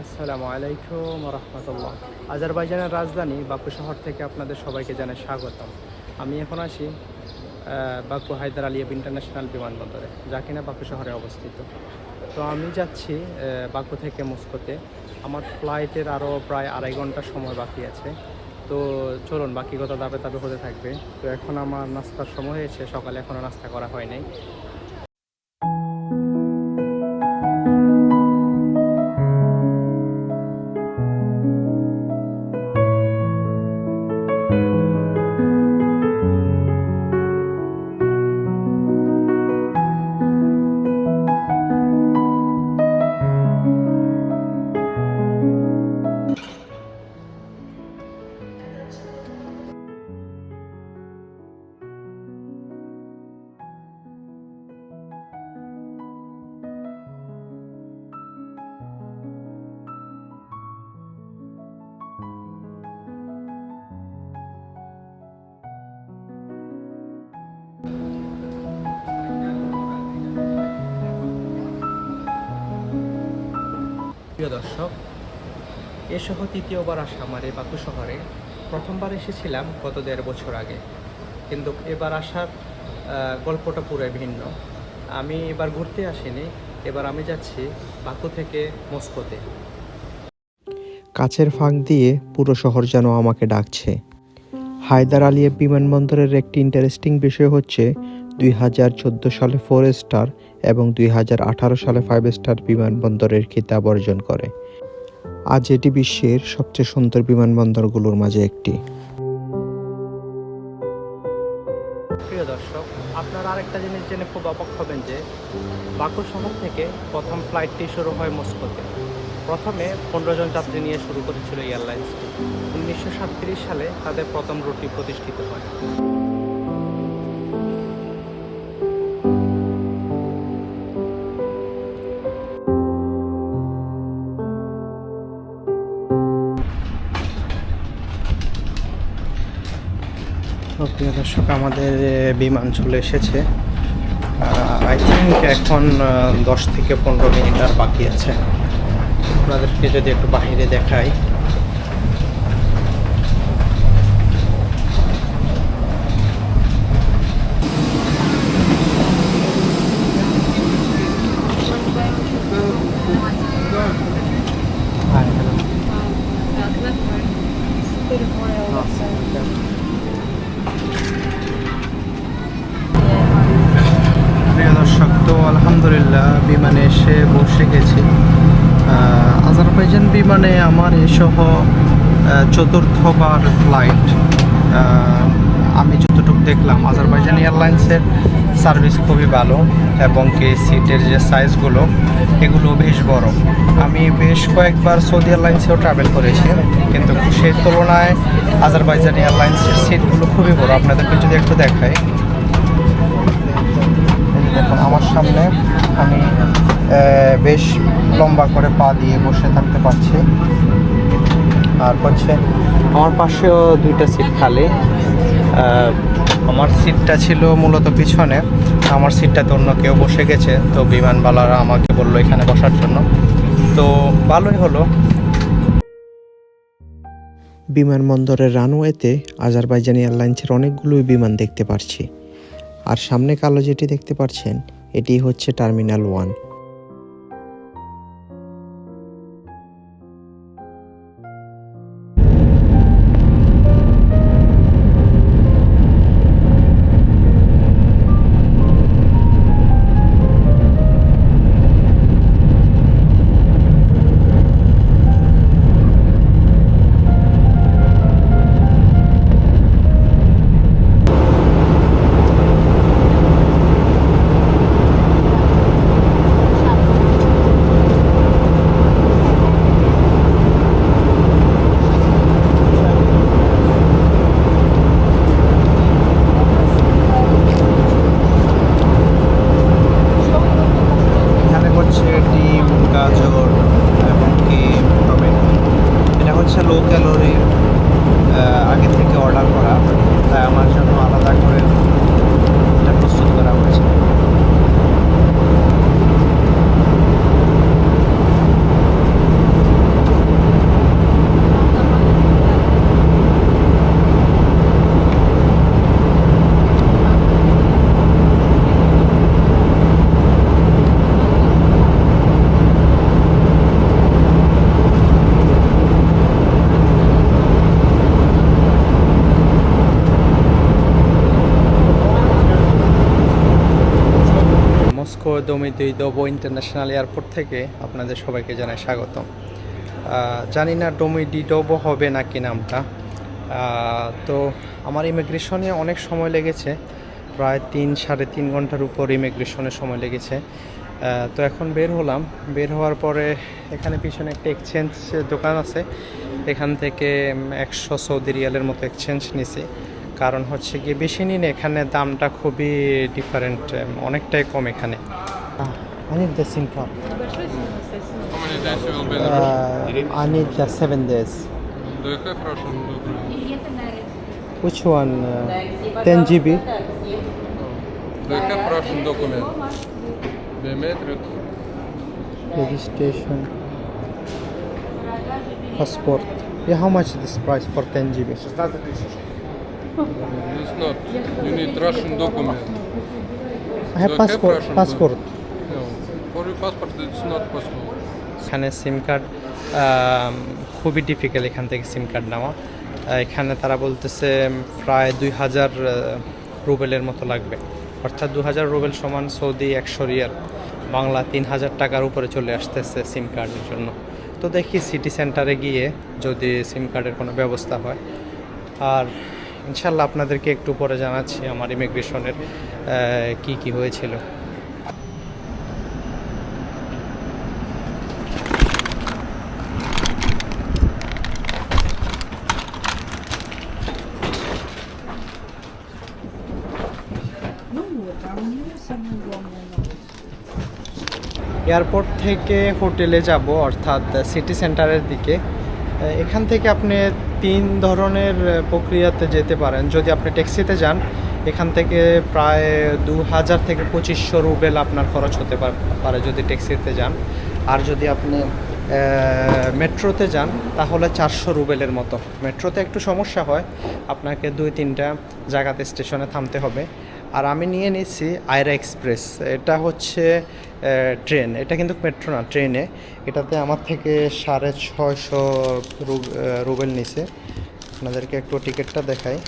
আসসালামু আলাইকুম রহমতুল্লাহ আজারবাইজানের রাজধানী বাকু শহর থেকে আপনাদের সবাইকে জানাই স্বাগতম। আমি এখন আহ, বাকু হায়দার আলিয়াব ইন্টারন্যাশনাল বিমানবন্দরে যা কিনা বাকু শহরে অবস্থিত। তো আমি যাচ্ছি বাকু থেকে মস্কোতে। আমার ফ্লাইটের আরও প্রায় আড়াই ঘণ্টা সময় বাকি আছে। তো চলুন বাকি কথা দাবে দাবে হতে থাকবে। তো এখন আমার নাস্তার সময় হয়েছে সকালে এখনও নাস্তা করা হয়নি প্রিয় এ সহ তৃতীয়বার আসা আমার এই বাকু শহরে। প্রথমবার এসেছিলাম গত দেড় বছর আগে। কিন্তু এবার আসার গল্পটা পুরো ভিন্ন। আমি এবার ঘুরতে আসিনি, এবার আমি যাচ্ছি বাকু থেকে মস্কোতে। কাছের ফাঁক দিয়ে পুরো শহর যেন আমাকে ডাকছে। হায়দার আলিয়া বিমানবন্দরের একটি ইন্টারেস্টিং বিষয় হচ্ছে দুই হাজার চোদ্দ সালে ফোর স্টার এবং দুই হাজার আঠারো সালে ফাইভ স্টার বিমানবন্দরের খিতাব অর্জন করে। আজ এটি বিশ্বের সবচেয়ে সুন্দর বিমানবন্দরগুলোর মাঝে একটি। প্রিয় দর্শক, আপনারা আরেকটা জিনিস জেনে খুব অবাক হবেন যে, বাকু শহর থেকে প্রথম ফ্লাইটটি শুরু হয় মস্কোতে। প্রথমে পনেরো জন যাত্রী নিয়ে শুরু করেছিল এয়ারলাইন্সটি। উনিশশো সাতত্রিশ সালে তাদের প্রথম রুটটি প্রতিষ্ঠিত হয়। প্রিয় দর্শক, আমাদের বিমান চলে এসেছে। আই থিঙ্ক এখন দশ থেকে পনেরো মিনিট আর বাকি আছে। আপনাদেরকে যদি একটু বাহিরে দেখাই Hi, hello. প্রিয় দর্শক তো আলহামদুলিল্লাহ, বিমানে এসে বসে গেছি। আজারবাইজান বিমানে আমার এসহ চতুর্থবার ফ্লাইট আমি যতটুকু দেখলাম, আজারবাইজান এয়ারলাইন্সের সার্ভিস খুবই ভালো এবং কি সিটের যে সাইজগুলো এগুলো বেশ বড়। আমি বেশ কয়েকবার সৌদি এয়ারলাইন্সেও ট্রাভেল করেছি, কিন্তু সেই তুলনায় আজারবাইজান এয়ারলাইন্সের সিটগুলো খুবই বড়। আপনাদেরকে যদি একটু দেখাই। দেখুন, আমার সামনে আমি বেশ লম্বা করে পা দিয়ে বসে থাকতে পারছি। আর হচ্ছে আমার পাশেও দুইটা সিট খালি। আমার সিটটা ছিল মূলত পিছনে। আমার সিটটাতে অন্য কেউ বসে গেছে, তো বিমানবালারা আমাকে বলল এখানে বসার জন্য। তো ভালোই হলো। বিমানবন্দরের রানওয়েতে আজারবাইজান এয়ারলাইন্সের অনেকগুলোই বিমান দেখতে পারছি। আর সামনে কালো যেটি দেখতে পাচ্ছেন এটি হচ্ছে টার্মিনাল ওয়ান। দমিতুই দোবো ইন্টারন্যাশনাল এয়ারপোর্ট থেকে আপনাদের সবাইকে জানাই স্বাগতম। জানি না ডোমিডি ডোবো হবে নাকি নামটা। তো আমার ইমিগ্রেশনে অনেক সময় লেগেছে। প্রায় তিন, সাড়ে তিন ঘণ্টার উপর ইমিগ্রেশনের সময় লেগেছে। তো এখন বের হলাম। বের হওয়ার পরে এখানে পিছনে একটা এক্সচেঞ্জ দোকান আছে। এখান থেকে একশো সৌদি রিয়ালের মতো এক্সচেঞ্জ নিছি। কারণ হচ্ছে গিয়ে বেশি নিন এখানে দামটা খুবই ডিফারেন্ট অনেকটাই কম এখানে। Registration passport how much this price for ten GB It's not. You need Russian document. I have Do you have passport. Russian Passport. No. For your passport it's not possible. এখানে সিম card খুবই difficult এখান থেকে সিম card নেওয়া এখানে তারা বলতেছে প্রায় দুই হাজার রুবেলের মতো লাগবে অর্থাৎ দু হাজার রুবেল সমান সৌদি একশো রিয়াল বাংলা তিন হাজার টাকার উপরে চলে আসতেছে সিম কার্ডের জন্য তো দেখি সিটি সেন্টারে গিয়ে যদি সিম কার্ডের কোনো ব্যবস্থা হয় আর ইনশাল্লাহ আপনাদেরকে একটু পরে জানাচ্ছি আমার ইমিগ্রেশনের কি কি হয়েছিল। এয়ারপোর্ট থেকে হোটেলে যাব, অর্থাৎ সিটি সেন্টারের দিকে। এখান থেকে আপনি তিন ধরনের প্রক্রিয়াতে যেতে পারেন। যদি আপনি ট্যাক্সিতে যান, এখান থেকে প্রায় দু হাজার থেকে পঁচিশশো রুবেল আপনার খরচ হতে পার- যদি ট্যাক্সিতে যান। আর যদি আপনি মেট্রোতে যান, তাহলে চারশো রুবেলের মতো। মেট্রোতে একটু সমস্যা হয়, আপনাকে দুই তিনটা জায়গাতে স্টেশনে থামতে হবে। আর আমি নিয়ে নিচ্ছি আয়রা এক্সপ্রেস। এটা হচ্ছে ট্রেন। এটা কিন্তু মেট্রো না, ট্রেনে। এটাতে আমার থেকে সাড়ে ছয়শো রুবেল নিছে। আপনাদেরকে একটু টিকিটটা দেখাই।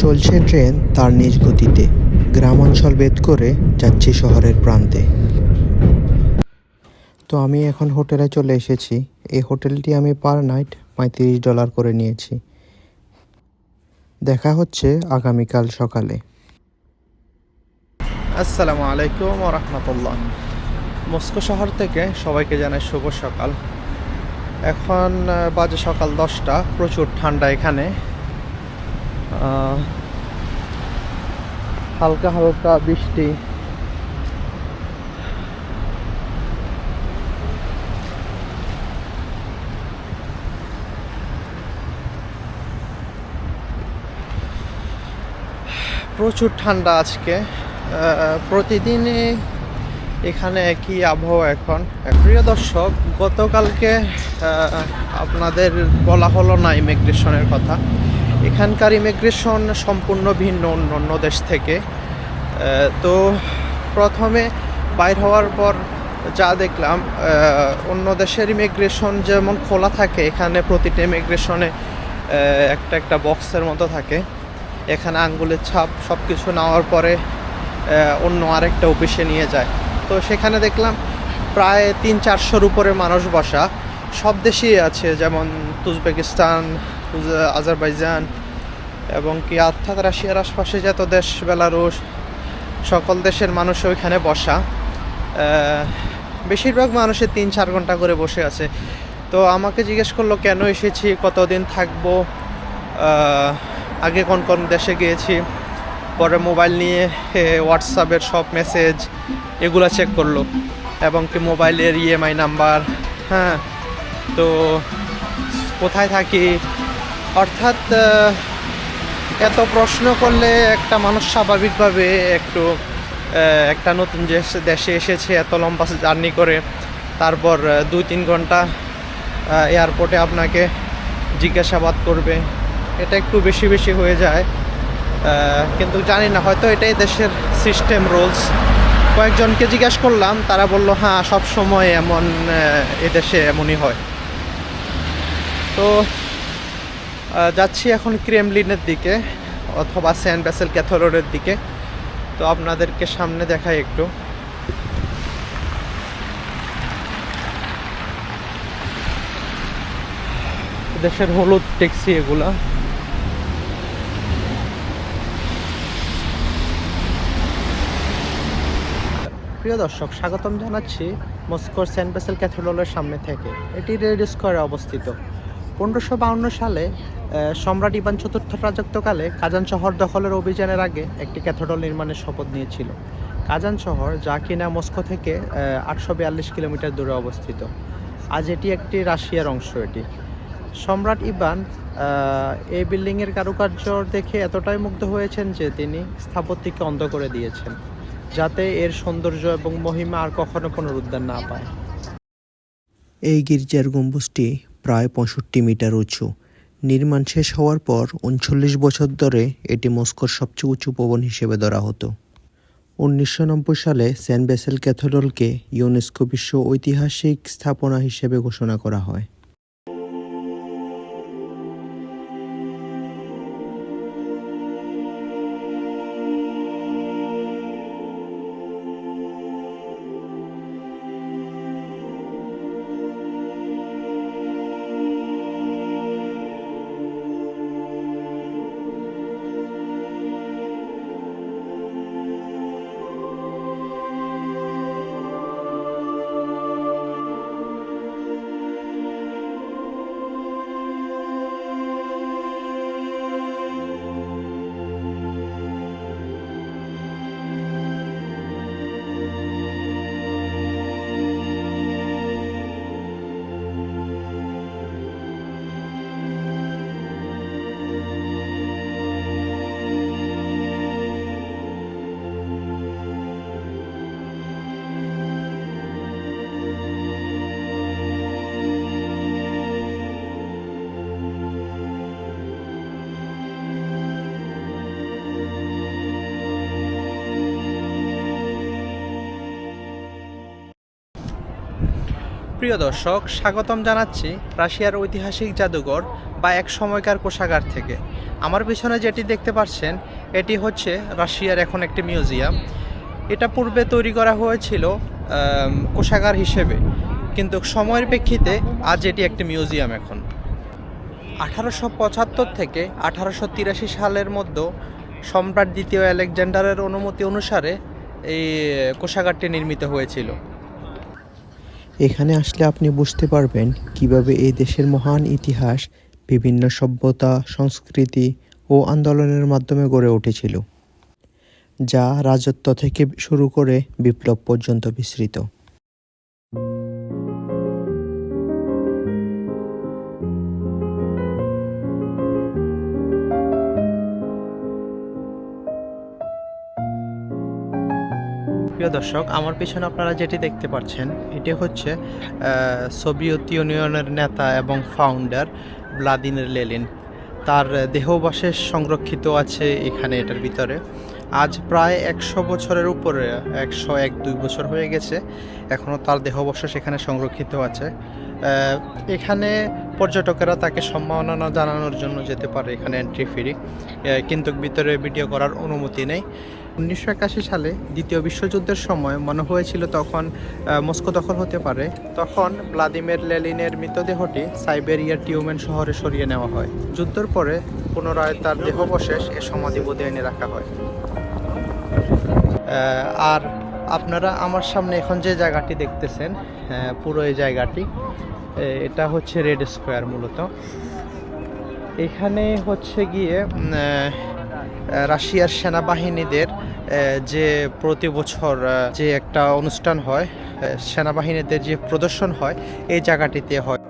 চলছে ট্রেন তার নিজ গতিতে। গ্রামাঞ্চল ভেদ করে যাচ্ছি শহরের প্রান্তে। তো আমি এখন হোটেলে চলে এসেছি। এই হোটেলটি আমি পার নাইট পঁয়ত্রিশ ডলার করে নিয়েছি। দেখা হচ্ছে আগামীকাল সকালে। আসসালামু আলাইকুম রহমতুল্লাহ। মস্কো শহর থেকে সবাইকে জানাই শুভ সকাল। এখন বাজে সকাল দশটা, প্রচুর ঠান্ডা এখানে। হালকা হালকা বৃষ্টি। প্রচুর ঠান্ডা আজকে। প্রতিদিনই এখানে একই আবহাওয়া এখন। প্রিয় দর্শক, গতকালকে আপনাদের বলা হলো না ইমিগ্রেশনের কথা। এখানকার ইমিগ্রেশন সম্পূর্ণ ভিন্ন অন্য অন্য দেশ থেকে। তো প্রথমে বাইর হওয়ার পর যা দেখলাম অন্য দেশের ইমিগ্রেশন যেমন খোলা থাকে, এখানে প্রতিটা ইমিগ্রেশনে একটা একটা বক্সের মতো থাকে। এখানে আঙ্গুলের ছাপ সব কিছু নেওয়ার পরে অন্য আরেকটা অফিসে নিয়ে যায়। তো সেখানে দেখলাম প্রায় তিন চারশোর উপরে মানুষ বসা। সব দেশেই আছে, যেমন উজবেকিস্তান উজ- আজারবাইজান এবং কি অর্থাৎ রাশিয়ার আশপাশে যত দেশ, বেলারুশ, সকল দেশের মানুষ ওইখানে বসা। বেশিরভাগ মানুষের তিন চার ঘণ্টা করে বসে আছে। তো আমাকে জিজ্ঞেস করল, কেন এসেছি? কতদিন থাকব? আগে কোন কোন দেশে গিয়েছি, পরে মোবাইল নিয়ে হোয়াটসঅ্যাপের সব মেসেজ এগুলো চেক করল, এবং কি মোবাইলের ইএমআই নাম্বার হ্যাঁ তো কোথায় থাকি? অর্থাৎ এত প্রশ্ন করলে একটা মানুষ স্বাভাবিকভাবে একটু একটা নতুন দেশে এসেছে, এত লম্বা জার্নি করে, তারপর দুই তিন ঘণ্টা এয়ারপোর্টে আপনাকে জিজ্ঞাসাবাদ করবে এটা একটু বেশি বেশি হয়ে যায়। কিন্তু জানি না, হয়তো এটাই দেশের সিস্টেম রুলস কয়েকজনকে জিজ্ঞাসা করলাম, তারা বলল হ্যাঁ সব সময় এমন এদেশে এমনই হয়। তো যাচ্ছি এখন ক্রেমলিনের দিকে, অথবা সেন্ট ব্যাসেল ক্যাথোলোরের দিকে। তো আপনাদেরকে সামনে দেখাই একটু। দেশের হলুদ ট্যাক্সি এগুলা। প্রিয় দর্শক, স্বাগতম জানাচ্ছি মস্কোর সেন্ট বেসেল ক্যাথেড্রালের সামনে থেকে। এটি রেড স্কোয়ারে অবস্থিত। পনেরোশো বাউন্ন সালে সম্রাট ইবান চতুর্থ রাজত্বকালে কাজান শহর দখলের অভিযানের আগে একটি ক্যাথেড্রাল নির্মাণের শপথ নিয়েছিল। কাজান শহর, যা কিনা মস্কো থেকে আটশো বিয়াল্লিশ কিলোমিটার দূরে অবস্থিত। আজ এটি একটি রাশিয়ার অংশ এটি। সম্রাট ইবান এই বিল্ডিংয়ের কারুকার্য দেখে এতটাই মুগ্ধ হয়েছেন যে তিনি স্থাপত্যকে অন্ধ করে দিয়েছেন, যাতে এর সৌন্দর্য এবং মহিমা আর কখনো পুনরুদ্ধার না পায়। এই গির্জার গম্বুজটি প্রায় পঁয়ষট্টি মিটার উঁচু। নির্মাণ শেষ হওয়ার পর উনচল্লিশ বছর ধরে এটি মস্কোর সবচেয়ে উঁচু ভবন হিসেবে ধরা হতো। উনিশশো নব্বই সালে সেন্ট বেসেল ক্যাথেড্রালকে ইউনেস্কো বিশ্ব ঐতিহাসিক স্থাপনা হিসেবে ঘোষণা করা হয়। প্রিয় দর্শক, স্বাগতম জানাচ্ছি রাশিয়ার ঐতিহাসিক জাদুঘর বা এক সময়কার কোষাগার থেকে। আমার পিছনে যেটি দেখতে পাচ্ছেন, এটি হচ্ছে রাশিয়ার এখন একটি মিউজিয়াম। এটা পূর্বে তৈরি করা হয়েছিল কোষাগার হিসেবে। কিন্তু সময়ের প্রেক্ষিতে আজ এটি একটি মিউজিয়াম এখন। আঠারোশো পঁচাত্তর থেকে আঠারোশো তিরাশি সালের মধ্যে সম্রাট দ্বিতীয় আলেকজান্ডারের অনুমতি অনুসারে এই কোষাগারটি নির্মিত হয়েছিল। এখানে আসলে আপনি বুঝতে পারবেন কীভাবে এই দেশের মহান ইতিহাস, বিভিন্ন সভ্যতা, সংস্কৃতি ও আন্দোলনের মাধ্যমে গড়ে উঠেছিল, যা রাজত্ব থেকে শুরু করে বিপ্লব পর্যন্ত বিস্তৃত। প্রিয় দর্শক, আমার পিছনে আপনারা যেটি দেখতে পাচ্ছেন, এটি হচ্ছে সোভিয়েত ইউনিয়নের নেতা এবং ফাউন্ডার ভ্লাদিমির লেলিন তার দেহবশেষ সংরক্ষিত আছে এখানে এটার ভিতরে। আজ প্রায় একশো বছরের উপরে, একশো এক দুই বছর হয়ে গেছে এখনও তার দেহবশেষ এখানে সংরক্ষিত আছে। এখানে পর্যটকেরা তাকে সম্মাননা জানানোর জন্য যেতে পারে এখানে এন্ট্রি ফ্রি কিন্তু ভিতরে ভিডিও করার অনুমতি নেই। উনিশশো একাশি সালে দ্বিতীয় বিশ্বযুদ্ধের সময় মনে হয়েছিল তখন মস্কো দখল হতে পারে। তখন ভ্লাদিমির লেলিনের মৃতদেহটি সাইবেরিয়ার টিউমেন শহরে সরিয়ে নেওয়া হয়। যুদ্ধের পরে পুনরায় তার দেহবশেষ এ সমাধিবোধে এনে রাখা হয়। আর আপনারা আমার সামনে এখন যে জায়গাটি দেখতেছেন পুরো এই জায়গাটি এটা হচ্ছে রেড স্কোয়ার মূলত। এখানে হচ্ছে গিয়ে রাশিয়ার সেনাবাহিনীদের যে প্রতি বছর যে একটা অনুষ্ঠান হয় সেনাবাহিনীদের যে প্রদর্শন হয়, এই জায়গাটিতে হয়।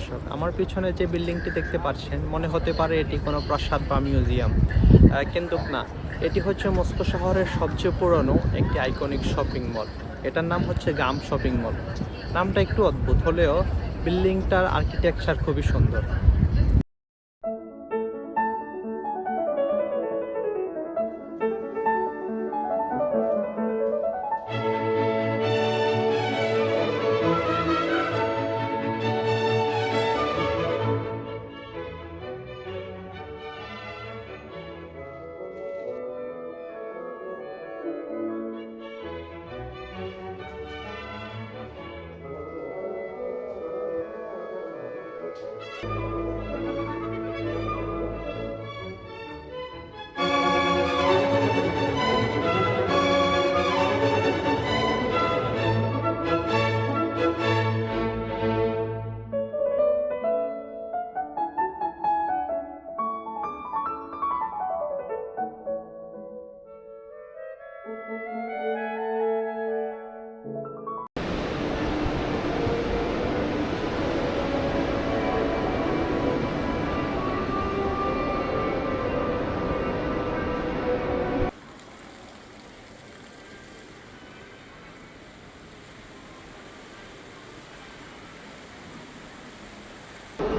দর্শক, আমার পিছনে যে বিল্ডিংটি দেখতে পাচ্ছেন, মনে হতে পারে এটি কোনো প্রাসাদ বা মিউজিয়াম। কিন্তু না, এটি হচ্ছে মস্কো শহরের সবচেয়ে পুরনো একটি আইকনিক শপিং মল। এটার নাম হচ্ছে গাম শপিং মল। নামটা একটু অদ্ভুত, হলেও বিল্ডিংটার আর্কিটেকচার খুবই সুন্দর।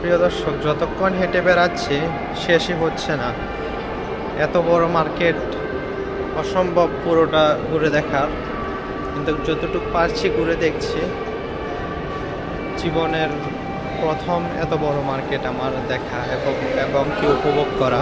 প্রিয় দর্শক, যতক্ষণ হেঁটে বেড়াচ্ছি, শেষই হচ্ছে না। এত বড় মার্কেট অসম্ভব পুরোটা ঘুরে দেখার। কিন্তু যতটুকু পারছি ঘুরে দেখছি, জীবনের প্রথম এত বড় মার্কেট আমার দেখা এবং এবং কি উপভোগ করা।